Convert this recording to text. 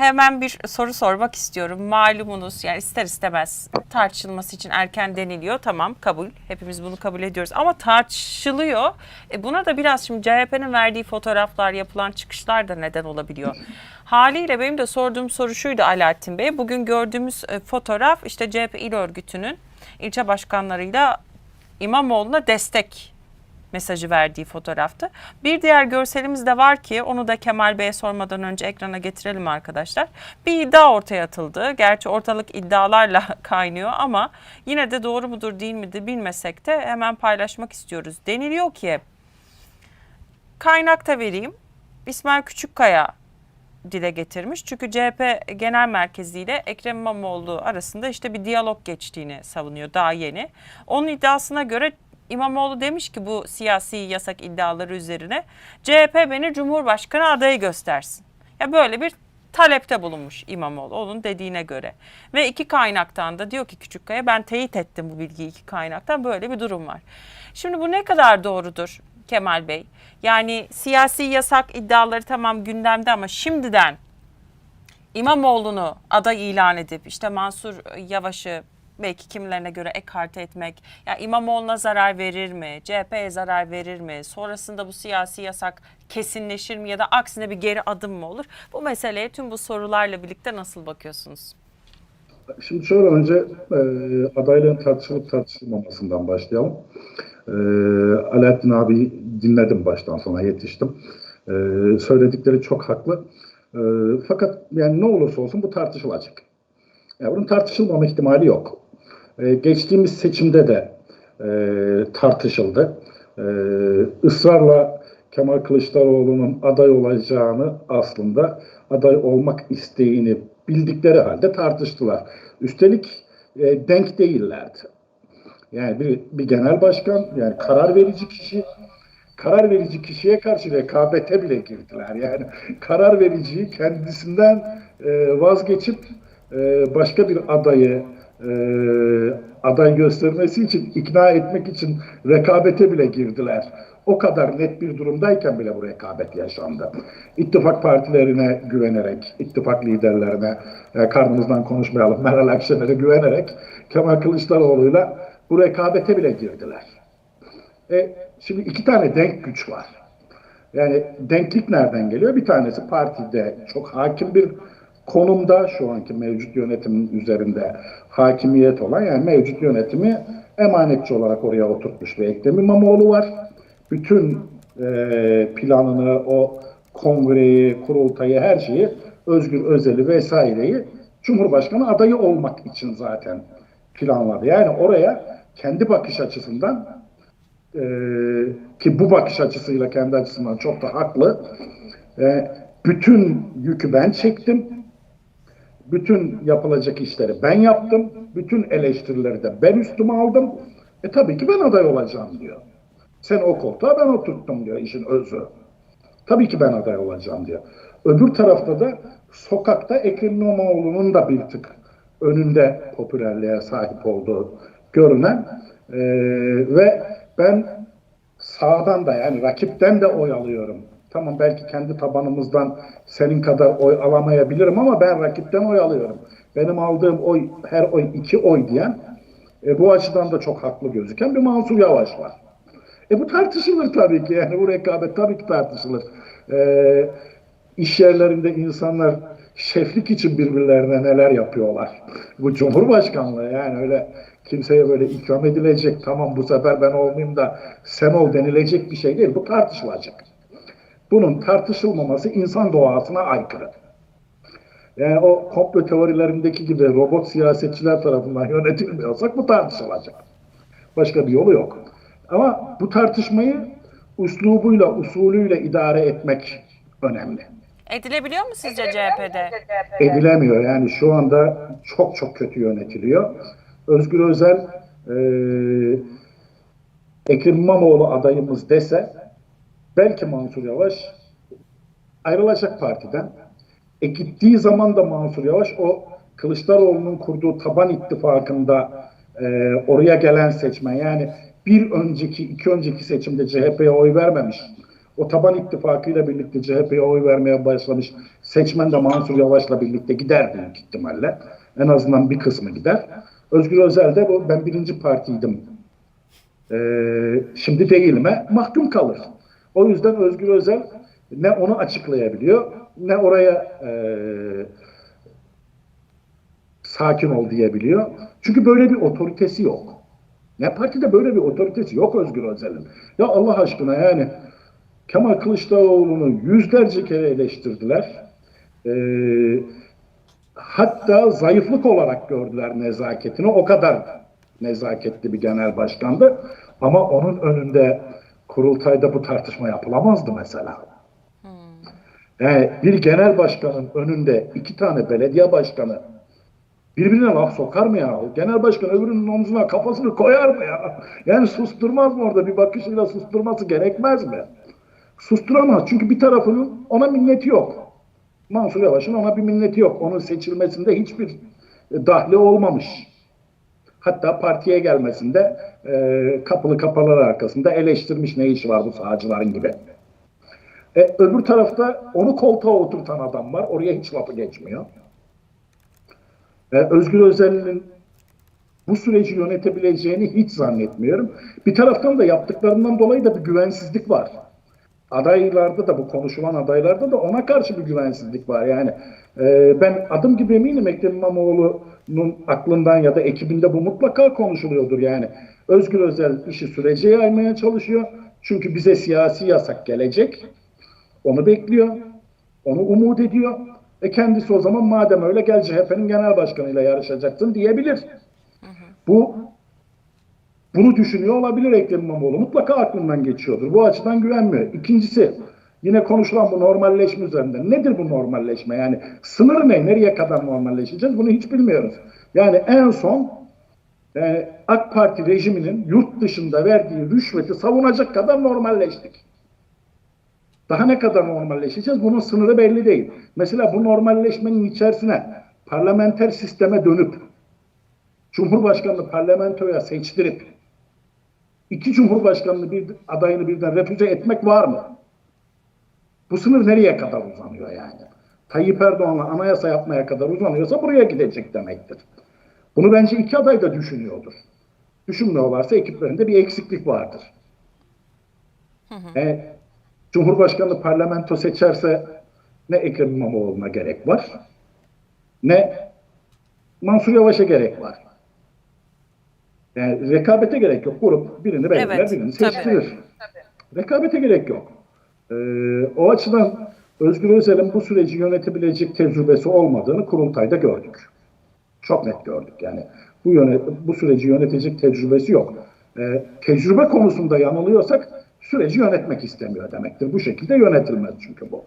hemen bir soru sormak istiyorum. Malumunuz yani ister istemez tartışılması için erken deniliyor. Tamam kabul. Hepimiz bunu kabul ediyoruz. Ama tartışılıyor. E buna da biraz şimdi CHP'nin verdiği fotoğraflar, yapılan çıkışlar da neden olabiliyor. Haliyle benim de sorduğum soru şuydu Alaaddin Bey. Bugün gördüğümüz e, fotoğraf işte CHP il örgütünün ilçe başkanlarıyla İmamoğlu'na destek mesajı verdiği fotoğraftı. Bir diğer görselimiz de var ki onu da Kemal Bey'e sormadan önce ekrana getirelim arkadaşlar. Bir iddia ortaya atıldı. Gerçi ortalık iddialarla kaynıyor ama yine de doğru mudur değil midir bilmesek de hemen paylaşmak istiyoruz. Deniliyor ki kaynakta vereyim. İsmail Küçükkaya dile getirmiş. Çünkü CHP Genel Merkezi ile Ekrem İmamoğlu arasında işte bir diyalog geçtiğini savunuyor daha yeni. Onun iddiasına göre İmamoğlu demiş ki bu siyasi yasak iddiaları üzerine CHP beni Cumhurbaşkanı adayı göstersin. Ya böyle bir talepte bulunmuş İmamoğlu onun dediğine göre. Ve iki kaynaktan da diyor ki Küçükkaya ben teyit ettim bu bilgiyi iki kaynaktan böyle bir durum var. Şimdi bu ne kadar doğrudur Kemal Bey? Yani siyasi yasak iddiaları tamam gündemde ama şimdiden İmamoğlu'nu aday ilan edip işte Mansur Yavaş'ı belki kimilerine göre ekarte etmek ya İmamoğlu'na zarar verir mi? CHP'ye zarar verir mi? Sonrasında bu siyasi yasak kesinleşir mi ya da aksine bir geri adım mı olur? Bu meseleye tüm bu sorularla birlikte nasıl bakıyorsunuz? Şimdi şöyle önce e, adaylığın tartışılıp tartışılmamasından başlayalım. E, Alaaddin abi dinledim baştan sona yetiştim. E, söyledikleri çok haklı. E, fakat yani ne olursa olsun bu tartışılacak. Yani bunun tartışılmama ihtimali yok. E, geçtiğimiz seçimde de e, tartışıldı. E, ısrarla Kemal Kılıçdaroğlu'nun aday olacağını aslında aday olmak isteğini bildikleri halde tartıştılar. Üstelik e, denk değillerdi. Yani bir, bir genel başkan, yani karar verici kişi, karar verici kişiye karşı rekabete bile girdiler. Yani karar vericiyi kendisinden e, vazgeçip e, başka bir adayı e, aday göstermesi için, ikna etmek için rekabete bile girdiler. O kadar net bir durumdayken bile bu rekabet yaşandı. İttifak partilerine güvenerek, ittifak liderlerine, e, karnımızdan konuşmayalım, Meral Akşener'e güvenerek Kemal Kılıçdaroğlu'yla bu rekabete bile girdiler. E, şimdi iki tane denk güç var. Yani denklik nereden geliyor? Bir tanesi partide çok hakim bir konumda şu anki mevcut yönetimin üzerinde hakimiyet olan yani mevcut yönetimi emanetçi olarak oraya oturtmuş bir Ekrem İmamoğlu var. Bütün e, planını, o kongreyi, kurultayı, her şeyi, Özgür Özel'i vesaireyi Cumhurbaşkanı adayı olmak için zaten planladı. Yani oraya kendi bakış açısından e, ki bu bakış açısıyla kendi açısından çok da haklı. E, bütün yükü ben çektim. Bütün yapılacak işleri ben yaptım. Bütün eleştirileri de ben üstüme aldım. E tabii ki ben aday olacağım diyor. Sen o koltuğa ben oturttum diyor işin özü. Tabii ki ben aday olacağım diyor. Öbür tarafta da sokakta Ekrem İmamoğlu'nun da bir tık önünde popülerliğe sahip olduğu görünen e, ve ben sağdan da yani rakipten de oy alıyorum. Tamam belki kendi tabanımızdan senin kadar oy alamayabilirim ama ben rakipten oy alıyorum. Benim aldığım oy her oy iki oy diyen e, bu açıdan da çok haklı gözüken bir Mansur Yavaş var. E bu tartışılır tabii ki yani bu rekabet tabii ki tartışılır. E, iş yerlerinde insanlar şeflik için birbirlerine neler yapıyorlar. Bu Cumhurbaşkanlığı yani öyle kimseye böyle ikram edilecek tamam bu sefer ben olmayayım da sen ol denilecek bir şey değil. Bu tartışılacak. Bunun tartışılmaması insan doğasına aykırı. Yani o komplo teorilerindeki gibi robot siyasetçiler tarafından yönetilmiyorsak bu tartışılacak. Başka bir yolu yok. Ama bu tartışmayı uslubuyla, usulüyle idare etmek önemli. Edilebiliyor mu sizce CHP'de? Edilemiyor. Yani şu anda çok çok kötü yönetiliyor. Özgür Özel e, Ekrem İmamoğlu adayımız dese belki Mansur Yavaş ayrılacak partiden. E gittiği zaman da Mansur Yavaş o Kılıçdaroğlu'nun kurduğu taban ittifakında e, oraya gelen seçmen yani bir önceki, iki önceki seçimde CHP'ye oy vermemiş o taban ittifakıyla birlikte CHP'ye oy vermeye başlamış seçmen de Mansur Yavaş'la birlikte gider büyük ihtimalle. En azından bir kısmı gider. Özgür Özel de bu ben birinci partiydim. Ee, şimdi değilime mahkum kalır. O yüzden Özgür Özel ne onu açıklayabiliyor ne oraya eee sakin ol diyebiliyor. Çünkü böyle bir otoritesi yok. Ne partide böyle bir otoritesi yok Özgür Özel'in. Ya Allah aşkına yani Kemal Kılıçdaroğlu'nu yüzlerce kere eleştirdiler. Ee, hatta zayıflık olarak gördüler nezaketini. O kadar nezaketli bir genel başkandı. Ama onun önünde kurultayda bu tartışma yapılamazdı mesela. Yani bir genel başkanın önünde iki tane belediye başkanı birbirine laf sokar mı ya? Genel başkan öbürünün omzuna kafasını koyar mı ya? Yani susturmaz mı orada? Bir bakışıyla susturması gerekmez mi? Susturamaz. Çünkü bir tarafının ona minneti yok. Mansur Yavaş'ın ona bir minneti yok. Onun seçilmesinde hiçbir dahli olmamış. Hatta partiye gelmesinde e, kapılı kapalar arkasında eleştirmiş ne işi var bu sağcıların gibi. E, öbür tarafta onu koltuğa oturtan adam var. Oraya hiç lafı geçmiyor. E, Özgür Özel'in bu süreci yönetebileceğini hiç zannetmiyorum. Bir taraftan da yaptıklarından dolayı da bir güvensizlik var. Adaylarda da bu konuşulan adaylarda da ona karşı bir güvensizlik var. Yani e, ben adım gibi eminim Ekrem İmamoğlu'nun aklından ya da ekibinde bu mutlaka konuşuluyordur. Yani Özgür Özel işi sürece yaymaya çalışıyor. Çünkü bize siyasi yasak gelecek. Onu bekliyor. Onu umut ediyor. E kendisi o zaman madem öyle gel CHP'nin genel başkanıyla yarışacaksın diyebilir. Bu bunu düşünüyor olabilir Ekrem İmamoğlu. Mutlaka aklından geçiyordur. Bu açıdan güvenmiyor. İkincisi yine konuşulan bu normalleşme üzerinden. Nedir bu normalleşme? Yani sınır ne? Nereye kadar normalleşeceğiz? Bunu hiç bilmiyoruz. Yani en son e, AK Parti rejiminin yurt dışında verdiği rüşveti savunacak kadar normalleştik. Daha ne kadar normalleşeceğiz? Bunun sınırı belli değil. Mesela bu normalleşmenin içerisine parlamenter sisteme dönüp Cumhurbaşkanını parlamentoya seçtirip iki Cumhurbaşkanını bir adayını birden refüze etmek var mı? Bu sınır nereye kadar uzanıyor yani? Tayyip Erdoğan'la anayasa yapmaya kadar uzanıyorsa buraya gidecek demektir. Bunu bence iki aday da düşünüyordur. Düşünmüyorlarsa ekiplerinde bir eksiklik vardır. E, Cumhurbaşkanı parlamento seçerse ne Ekrem İmamoğlu'na gerek var ne Mansur Yavaş'a gerek var. Yani rekabete gerek yok. Grup birini belirler, Evet, birini tabii. seçtirir. Rekabete gerek yok. Ee, o açıdan Özgür Özel'in bu süreci yönetebilecek tecrübesi olmadığını kurultayda gördük. Çok net gördük yani. Bu yöne, bu süreci yönetecek tecrübesi yok. Ee, tecrübe konusunda yanılıyorsak süreci yönetmek istemiyor demektir. Bu şekilde yönetilmez çünkü bu.